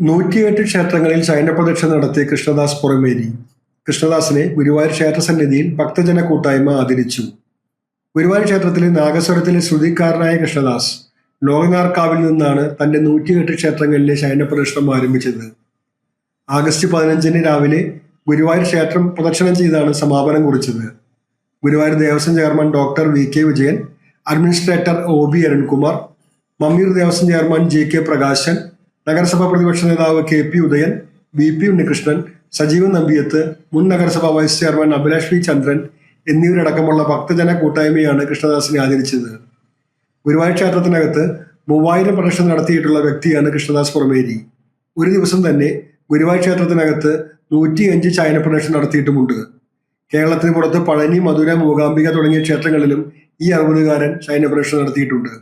നൂറ്റിയെട്ട് ക്ഷേത്രങ്ങളിൽ ശയനപ്രദക്ഷ നടത്തിയ കൃഷ്ണദാസ് പുറമേരി. കൃഷ്ണദാസിനെ ഗുരുവായൂർ ക്ഷേത്രസന്നിധിയിൽ ഭക്തജന കൂട്ടായ്മ ആദരിച്ചു. ഗുരുവായൂർ ക്ഷേത്രത്തിലെ നാഗസ്വരത്തിലെ ശ്രുതിക്കാരനായ കൃഷ്ണദാസ് ലോകനാർക്കാവിൽ നിന്നാണ് തന്റെ നൂറ്റിയെട്ട് ക്ഷേത്രങ്ങളിലെ ശയനപ്രദക്ഷിണം ആരംഭിച്ചത്. ആഗസ്റ്റ് പതിനഞ്ചിന് രാവിലെ ഗുരുവായൂർ ക്ഷേത്രം പ്രദക്ഷിണം ചെയ്താണ് സമാപനം കുറിച്ചത്. Guruvayur Devaswom chairman doctor V K Vijayan administrator O B Arunkumar Mammiyur Devaswom chairman J K Prakashan നഗരസഭാ പ്രതിപക്ഷ നേതാവ് K P Udayan V P Unnikrishnan Sajeevan Nambiyath മുൻ നഗരസഭാ vice chairman Abhilash V Chandran എന്നിവരടക്കമുള്ള ഭക്തജന കൂട്ടായ്മയാണ് കൃഷ്ണദാസിനെ ആദരിച്ചത്. ഗുരുവായൂർ ക്ഷേത്രത്തിനകത്ത് മൂവായിരം പ്രദക്ഷിണം നടത്തിയിട്ടുള്ള വ്യക്തിയാണ് കൃഷ്ണദാസ് പുറമേരി. ഒരു ദിവസം തന്നെ ഗുരുവായൂർ ക്ഷേത്രത്തിനകത്ത് നൂറ്റിയഞ്ച് ചൈന പ്രദക്ഷിണം നടത്തിയിട്ടുമുണ്ട്. കേരളത്തിന് പുറത്ത് പഴനി മധുര മൂകാംബിക തുടങ്ങിയ ക്ഷേത്രങ്ങളിലും ഈ അറുപതുകാരൻ ശയന പ്രദക്ഷിണം നടത്തിയിട്ടുണ്ട്.